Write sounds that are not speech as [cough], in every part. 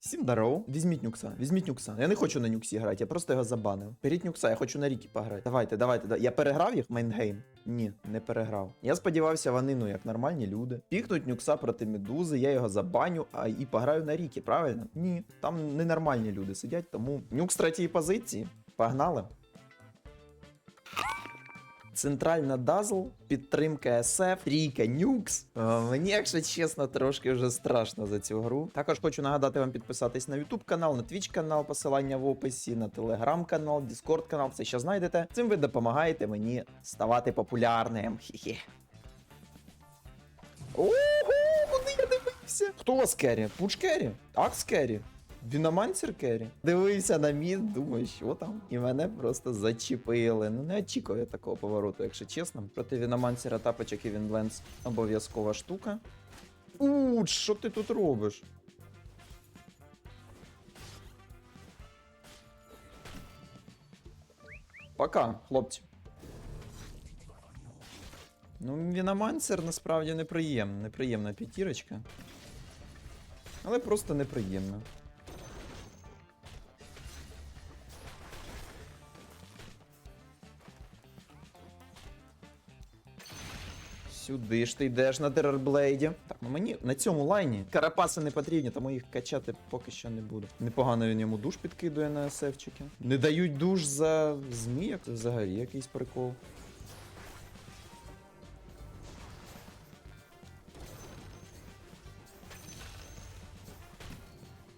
Всім даров. Візьміть нюкса, візьміть нюкса. Я не хочу на нюксі грати, я просто його забанив. Беріть нюкса, я хочу на ріки пограти. Давайте, давайте, давайте. Я переграв їх мейнгейм? Ні, не переграв. Я сподівався, вони, ну, як нормальні люди. Пікнуть нюкса проти медузи, я його забаню, а і пограю на ріки, правильно? Ні, там ненормальні люди сидять, тому нюкс третьої позиції. Погнали. Центральна Дазл, підтримка SF, трійка Нюкс. Е, Мені, якщо чесно, трошки вже страшно за цю гру. Також хочу нагадати вам підписатись на YouTube канал, на Twitch канал, посилання в описі, на Telegram канал, Discord канал, все що знайдете. Цим ви допомагаєте мені ставати популярним. Хі-хі. Ого, куди я дивився? Хто у вас керрі? Пуч керрі? Акс керрі? Віномансер керрі? Дивився на мід, думаю, що там? І мене просто зачепили. Ну не очікував я такого повороту, якщо чесно. Проти Віномансера тапочок і Вінленс обов'язкова штука. У, що ти тут робиш? Пока, хлопці. Ну, Віномансер насправді неприємна, неприємна п'ятірочка. Але просто неприємна. Сюди ж ти йдеш на терорблейді. Так, ну мені на цьому лайні карапаси не потрібні, тому їх качати поки що не буду. Непогано він йому душ підкидує на есефчики. Не дають душ за зміяк, це взагалі якийсь прикол.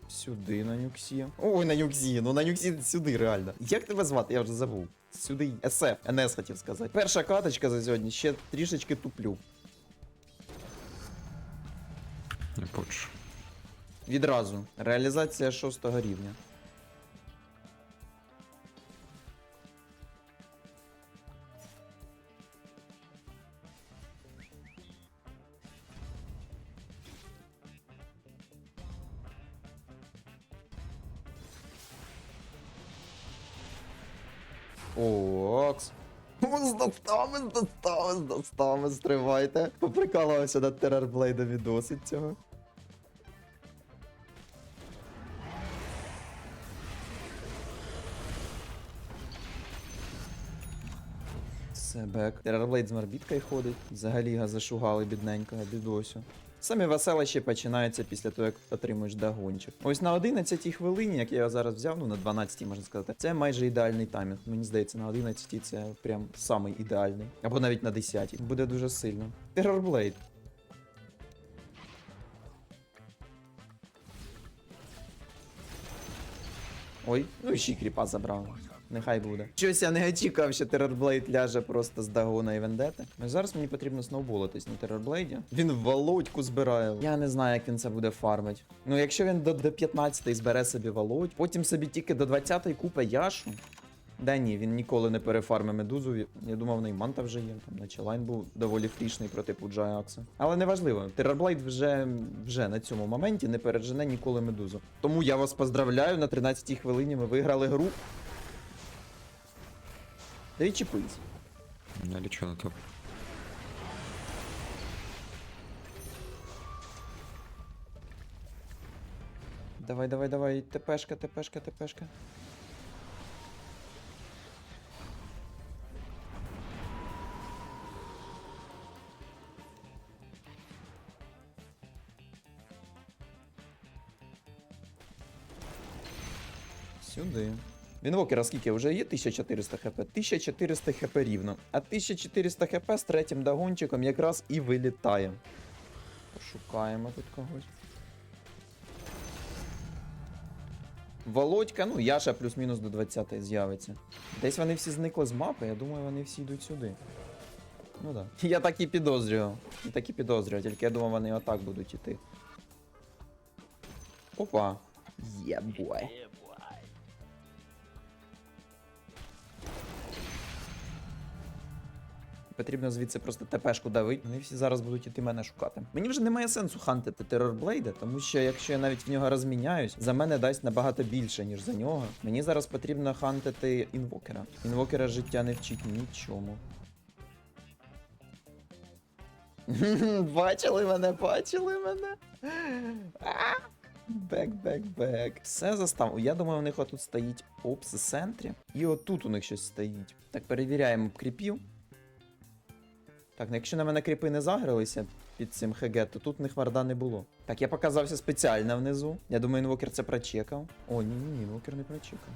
Сюди на нюксі. Ой, на нюксі, ну на нюксі сюди реально. Як тебе звати? Я вже забув. Сюди СФ, НС хотів сказати. Перша каточка за сьогодні, ще трішечки туплю. Не поч. Відразу. Реалізація шостого рівня. Достами, стривайте. Поприкалувався над терорблейдом і досить цього. Себек. Терорблейд з морбіткою ходить. Взагалі його зашугали бідненько, бідосю. Самі веселищі починаються після того, як отримуєш дагончик. Ось на 11 хвилині, як я зараз взяв, ну на 12 можна сказати, це майже ідеальний таймінг. Мені здається, на 11 це прям самий ідеальний. Або навіть на 10. Буде дуже сильно. Терорблейд. Ой, ну і ще кріпа забрав. Нехай буде. Щось я не очікував, що Терорблейд ляже просто з Дагона і Вендети. Ну, зараз мені потрібно сноуболитись на Терорблейді. Він володьку збирає. Я не знаю, як він це буде фармить. Ну, якщо він до, до 15 збере собі володь, потім собі тільки до 20 купе яшу. Да ні, він ніколи не перефармив медузу. Я думав, в неї манта вже є. Там наче лайн був доволі фрішний проти Пуджа Акса. Але неважливо, Терорблейд вже, вже на цьому моменті не пережене ніколи медузу. Тому я вас поздравляю, на 13-й хвилині ми виграли гру. Та відчепись. Я лічу на топ. Давай, давай, давай, ТПшка, ТПшка, ТПшка. Сюди. Вінвокера скільки вже є 1400 хп? 1400 хп рівно. А 1400 хп з третім дагончиком якраз і вилітає. Пошукаємо тут когось. Володька, ну Яша плюс-мінус до 20 з'явиться. Десь вони всі зникли з мапи, я думаю, вони всі йдуть сюди. Ну так. Да. Я так і підозрював. Я так і підозрював, тільки я думав, вони отак будуть іти. Опа. Єбой. Потрібно звідси просто ТПшку давити. Вони всі зараз будуть іти мене шукати. Мені вже немає сенсу хантити терорблейда, тому що якщо я навіть в нього розміняюсь, за мене дасть набагато більше, ніж за нього. Мені зараз потрібно хантити інвокера. Інвокера життя не вчить нічому. [laughs] Бачили мене, бачили мене. Бек, бек, бек. Все застав. Я думаю, у них отут стоїть опс центрі. І отут у них щось стоїть. Так, перевіряємо кріпів. Так, ну якщо на мене кріпи не загрилися під цим ХГ, то тут них варда не було. Так, я показався спеціально внизу. Я думаю, інвокер це прочекав. О, ні, ні, інвокер не прочекав.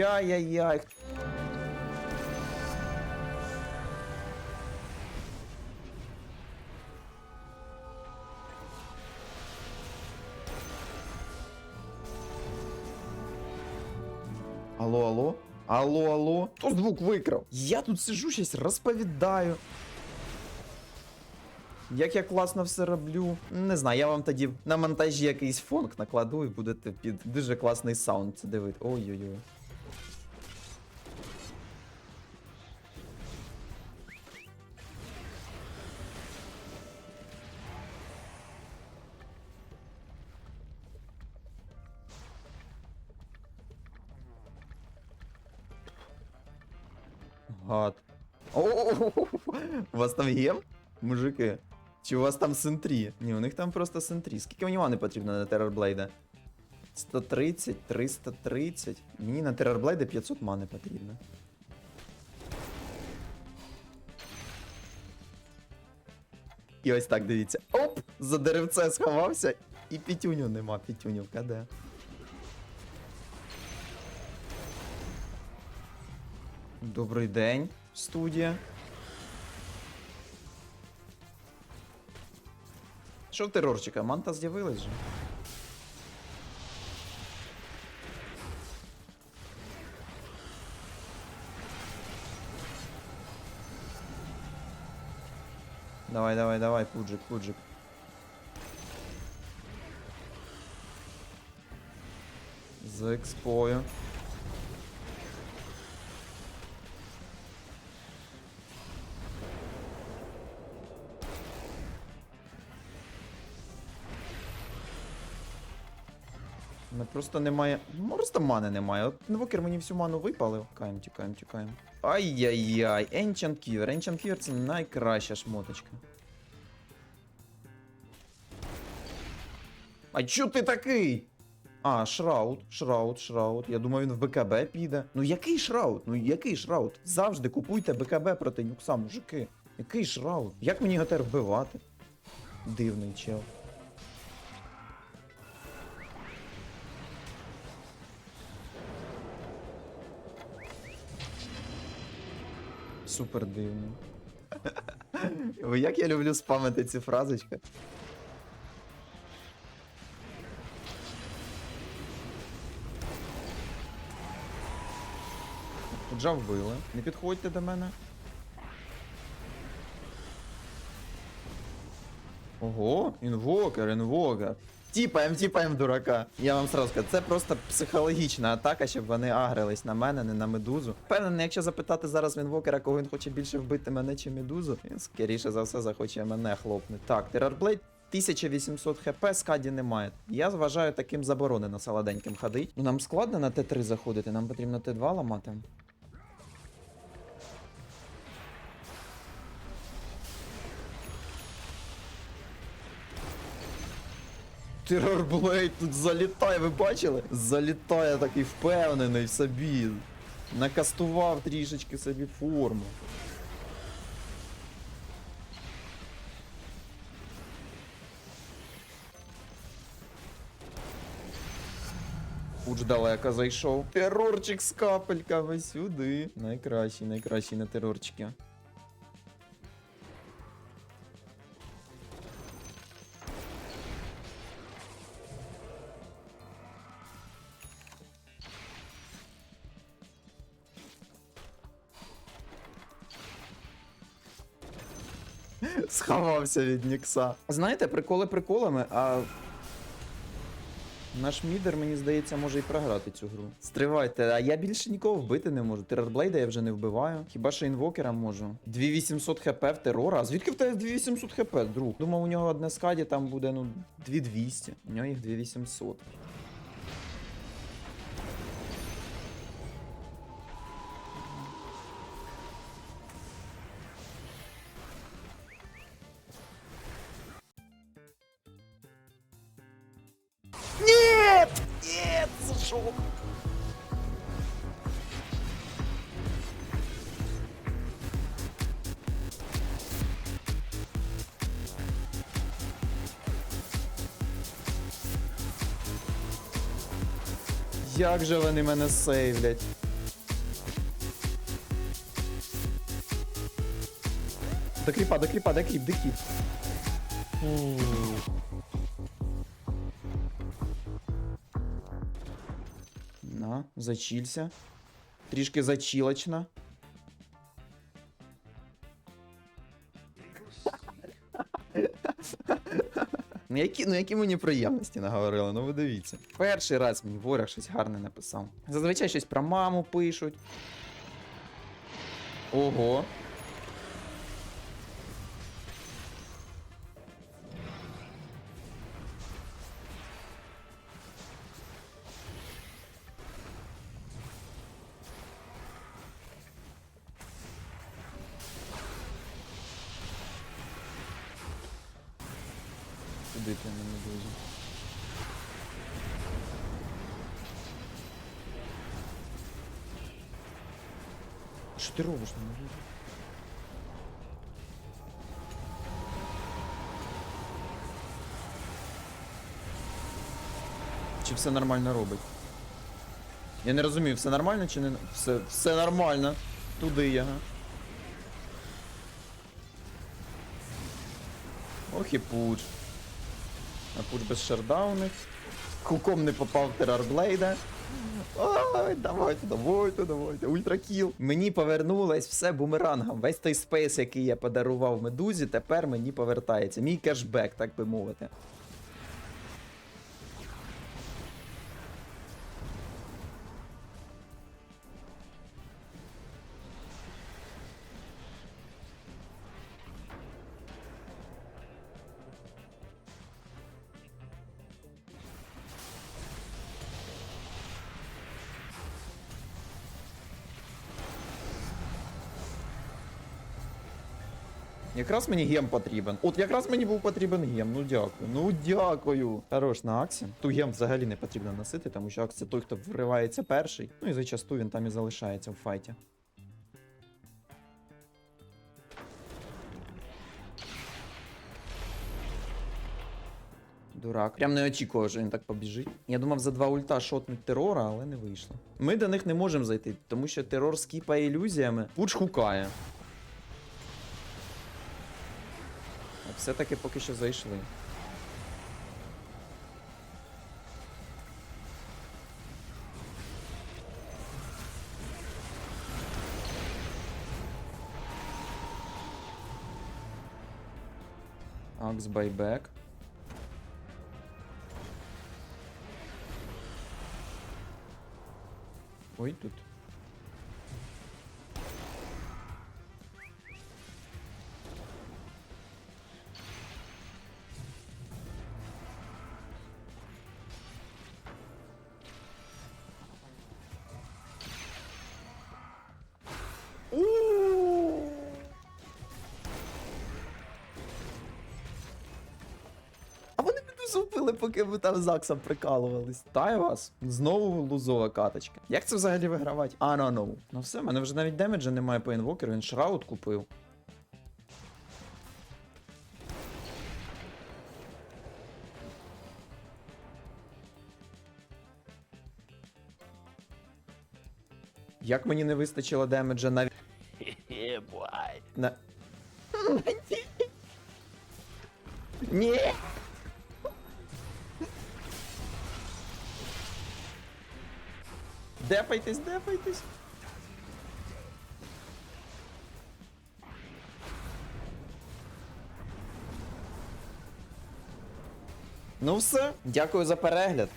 Ой-яй-яй-яй. Алло? Алло? Хто звук викрав? Я тут сижу, щось розповідаю. Як я класно все роблю. Не знаю, я вам тоді на монтажі якийсь фонк накладу і будете під дуже класний саунд це дивити. Ой-ой-ой. Гад. О, у вас там є? Мужики. Чи у вас там сентрі? Ні, у них там просто сентрі. Скільки мені мани потрібно на Террорблейда? 130, 330. Мені на Террорблейда 500 мани потрібно. І ось так дивіться. Оп! За деревце сховався. І пітюню нема, пітюнювка, де? Добрий день, студія. Що в терорчика? Манта з'явилась же. Давай, давай, давай, пуджик, пуджик. За експою. Просто немає. Ну, просто мани немає. От Інвокер мені всю ману випалив. Тікаємо, тікаємо, тікаємо. Ай-яй-яй, Ancient Ківер. Ancient Ківер це найкраща шмоточка. А чо ти такий? А, Шраут, Шраут, Шраут. Я думаю, він в БКБ піде. Ну який Шраут? Ну який Шраут? Завжди купуйте БКБ проти нюкса, мужики. Який Шраут? Як мені його тепер вбивати? Дивний чел. Супер дивно. [laughs] Як я люблю спамити ці фразочки. Пуджа вбили. Не підходьте до мене. Ого, інвокер, інвокер. Тіпаєм, тіпаєм дурака. Я вам сразу скажу, це просто психологічна атака, щоб вони агрились на мене, не на медузу. Впевнений, якщо запитати зараз в інвокера, кого він хоче більше вбити мене чи медузу, він скоріше за все захоче мене хлопнути. Так, Террорблейд 1800 хп, скаді немає. Я вважаю таким заборонено саладеньким ходить. Нам складно на Т3 заходити, нам потрібно Т2 ламати. Террорблейд тут залітає, ви бачили? Залітає такий впевнений в собі. Накастував трішечки собі форму. Пуч далеко зайшов. Терорчик з капельками сюди. Найкращий, найкращий на терорчики. Сховався від Нікса. Знаєте, приколи приколами, а. Наш мідер, мені здається, може і програти цю гру. Стривайте, а я більше нікого вбити не можу. Террорблейда я вже не вбиваю. Хіба що інвокера можу. 2800 хп в терора. Звідки в тебе 2800 хп, друг? Думав, у нього одне скаді там буде, ну, 2200. У нього їх 2800. Це шок. Як же вони мене сейвлять? До кріпа, до кріпа, до кріп, до кріп. Зачілься. Трішки зачілочна. Ну які, ну які мені приємності наговорили, ну ви дивіться. Перший раз мені ворог щось гарне написав. Зазвичай щось про маму пишуть. Ого. Що ти робиш на медузі? Чи все нормально робить? Я не розумію, все нормально чи не. Все, все нормально. Туди я. га. Ох і пуч. А пуч без шердаунів. Куком не попав в терорблейда. Ой, давайте, давайте, давайте. Ультракіл. Мені повернулось все бумерангом. Весь той спейс, який я подарував медузі, тепер мені повертається. Мій кешбек, так би мовити. Якраз мені гем потрібен. От якраз мені був потрібен гем. Ну дякую. Ну дякую. Хорош на Аксі. Ту гем взагалі не потрібно носити, тому що Акс це той, хто вривається перший. Ну і зачасту він там і залишається в файті. Дурак. Прям не очікував, що він так побіжить. Я думав за два ульта шотнуть терора, але не вийшло. Ми до них не можемо зайти, тому що терор скіпає ілюзіями. Пуч хукає. Все-таки поки що зайшли. Акс байбек. Ой, тут. Вбили, поки ви там з Аксом прикалувались. Таю вас. Знову лузова каточка. Як це взагалі вигравати? I don't know. Ну все, в мене вже навіть демеджа немає по інвокеру, він шраут купив. Як мені не вистачило демеджа навіть. [laughs] На... Ні! Депайтесь, депайтесь. Ну все, дякую за перегляд.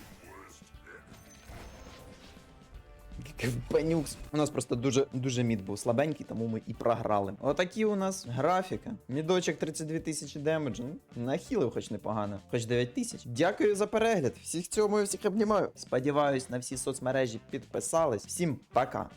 Панюкс. У нас просто дуже дуже мід був слабенький, тому ми і програли. Отакі у нас графіка. Мідочок 32 тисячі демеджу. Нахилив хоч непогано, хоч 9 тисяч. Дякую за перегляд. Всіх цьому всіх обнімаю. Сподіваюсь, на всі соцмережі підписались. Всім пока.